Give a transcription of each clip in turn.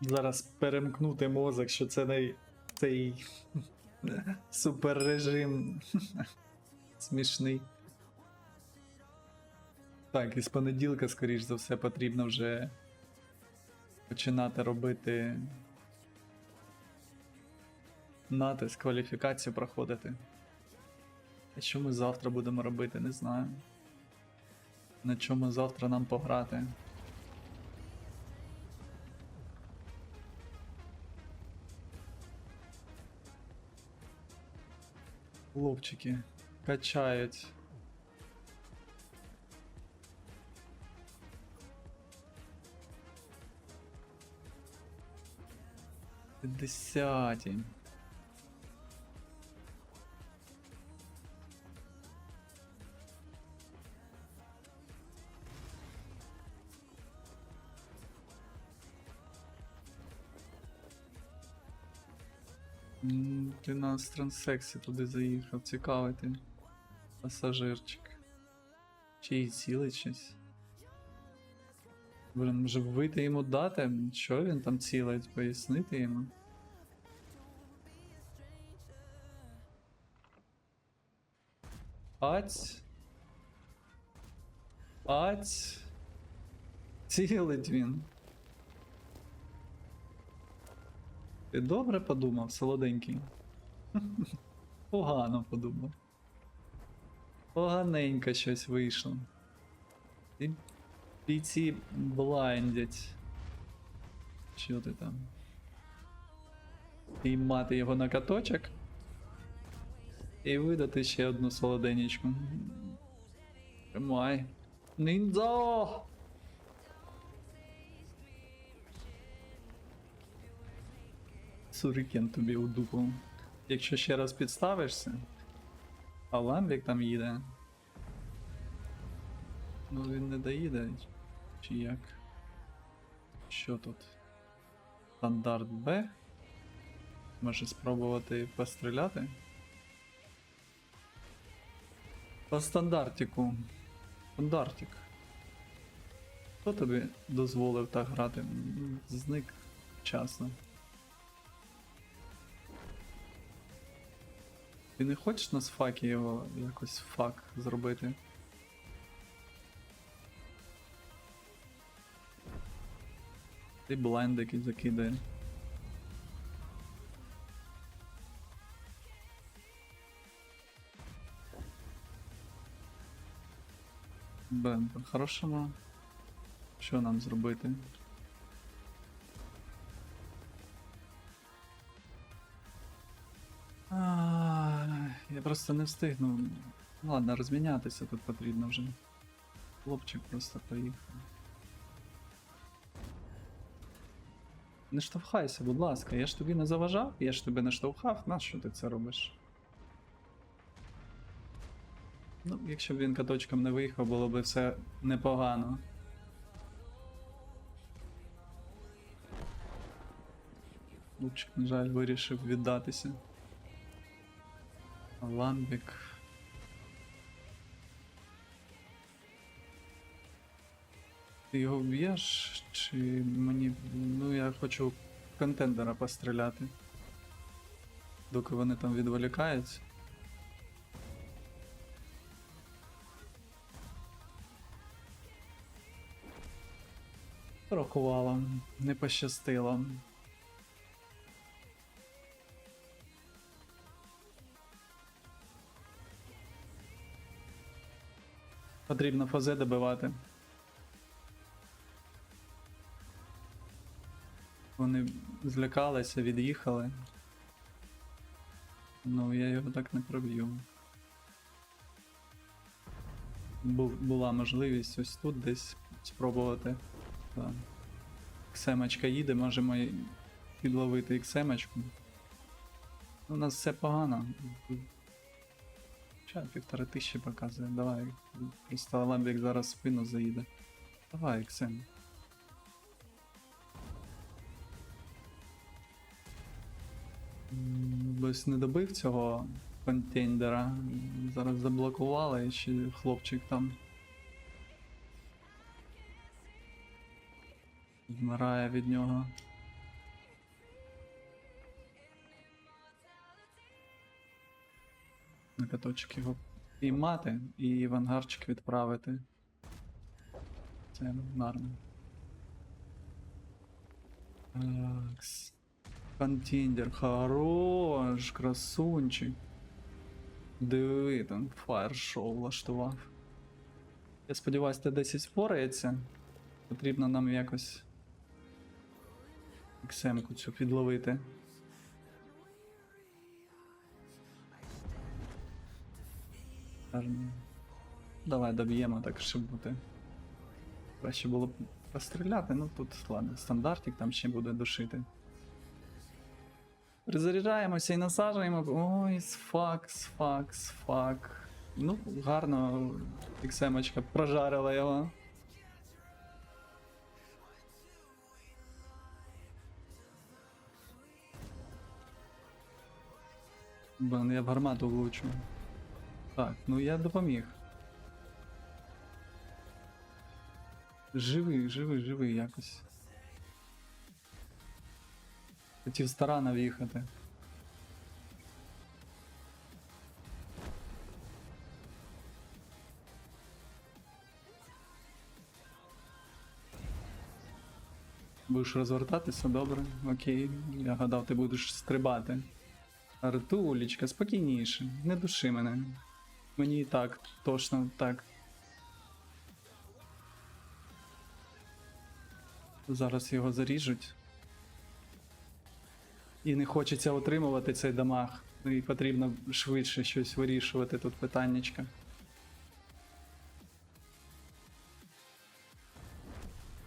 зараз перемкнути мозок, що це не цей суперрежим смішний. Так, і з понеділка, скоріш за все, потрібно вже починати робити натиск, кваліфікацію проходити. А що ми завтра будемо робити, не знаю. На чому завтра нам пограти. Хлопчики качають. Десяті. Ти нас трансексі туди заїхав, цікавий ти. Пасажирчик. Чи й цілий щось? Блін, може вийти йому дати? Що він там цілить? Пояснити йому. Аць. Аць. Цілить він. Ти добре подумав, солоденький? Погано подумав. Поганенько щось вийшло. І бійці блайндять. Що ти там? Піймати його на каточок. І видати ще одну солоденечку. Тримай. Ніндзо! Сурикен тобі у дупу. Якщо ще раз підставишся, а ламбік там їде. Ну він не доїде. Чи як? Що тут? Стандарт Б. Може спробувати постріляти? По стандартику. Стандартик. Хто тобі дозволив так грати? Зник вчасно. Ти не хочеш на сфакі його якось фак зробити? Ти блендики закидає. Бен, по-хорошому. Що нам зробити? Просто не встигну. Ну ладно, розмінятися тут потрібно вже. Хлопчик просто поїхав. Не штовхайся, будь ласка, я ж тобі не заважав, я ж тебе не штовхав, нащо ти це робиш? Ну, якщо б він каточком не виїхав, було б все непогано. Лупчик, на жаль, вирішив віддатися. Ламбік. Ти його вб'єш? Чи мені. Ну я хочу контендера постріляти. Доки вони там відволікаються. Рахувала, не пощастило. Потрібно фазе добивати. Вони злякалися, від'їхали. Ну, я його так не проб'ю. Бу- була можливість ось тут десь спробувати. Ксемочка їде, можемо підловити ксемочку. У нас все погано. Ча, півтори тисячі показує. Давай. Просто ламбік зараз в спину заїде. Давай, Ксем. М, Ось не добив цього контейнера. Зараз заблокували ще хлопчик там. Вмирає від нього. На каточок його піймати і в ангарчик відправити. Це гарно. Такс. Контендер, хорош, красунчик. Диви, там фаєр-шоу влаштував. Я сподіваюся, ти десь і впорається. Потрібно нам якось іксемку цю підловити. Гарно. Давай доб'ємо так, щоб бути. Краще було б постріляти, ну тут ладно, стандартик там ще буде душити. Перезаряджаємося і насаджуємо. Ой, сфак, сфак, сфак. Ну, гарно іксемочка прожарила його. Блин, я в гармату влучу. Так, ну я допоміг. Живий, живий, живий якось. Хотів з в'їхати. Будеш розвертатися, добре, окей. Я гадав, ти будеш стрибати. Артулечка, спокійніше, не души мене. Мені і так, точно так. Зараз його заріжуть. І не хочеться отримувати цей дамаг. Ну І потрібно швидше щось вирішувати тут питаннячка.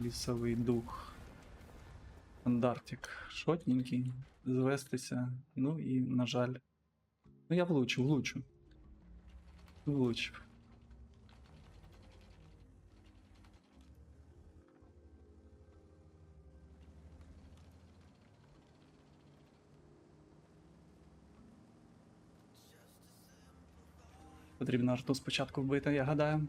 Лісовий дух. Стандартик. Шотненький. Звестися. Ну і, на жаль. Ну я влучу, влучу. Влучив. Потрібно арту спочатку вбити, я гадаю.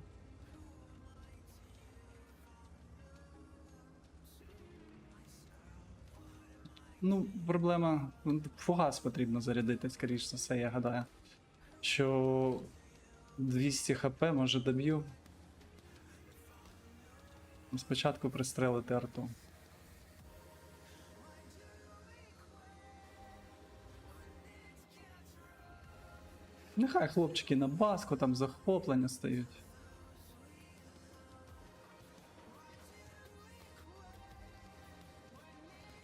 Ну, проблема. Фугас потрібно зарядити, скоріш за все, я гадаю. Що 200 хп може доб'ю. Спочатку пристрелити арту. Нехай хлопчики на баску там захоплення стають.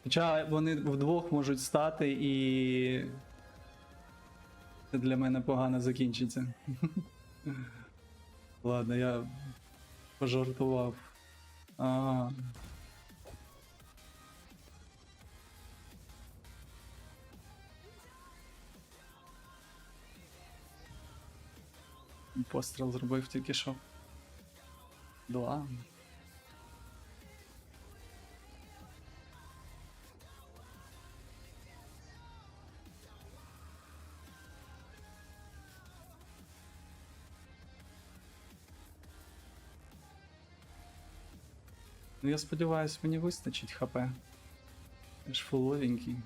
Хоча вони вдвох можуть стати і. Це для мене погано закінчиться. Ладно, я пожартував. А. Постріл зробив тільки що. Два. Ну я сподіваюся, мені вистачить хп. Я ж фуловенький.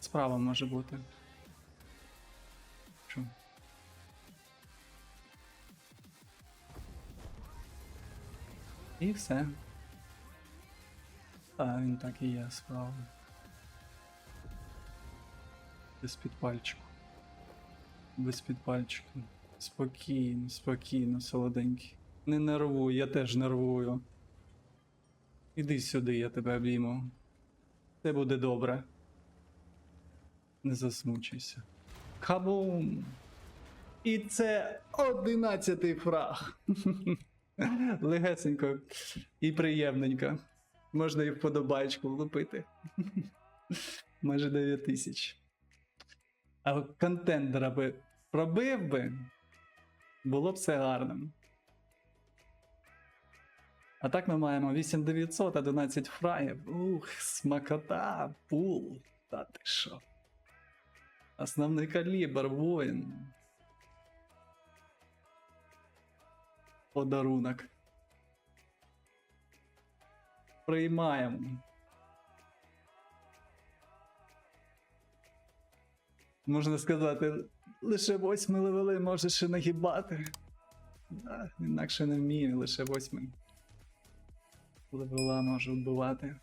Справа може бути. Що? І все. А, він так і є справа. Без підпальчику. Без підпальчику. Спокійно, спокійно, солоденький. Не нервуй, я теж нервую. Іди сюди, я тебе обійму. Все буде добре. Не засмучуйся. Кабум! І це одинадцятий фраг. Легесенько і приємненько. Можна і вподобайку влупити. Майже 9 тисяч. А контендера би пробив би, було б все гарним. А так ми маємо 8900, 11 фраїв. Ух, смакота, пул. Та ти що? Основний калібр, воїн. Подарунок. Приймаємо. Можна сказати, лише восьми левели може ще нагибати. Інакше не вмію, лише восьми левела може вбивати.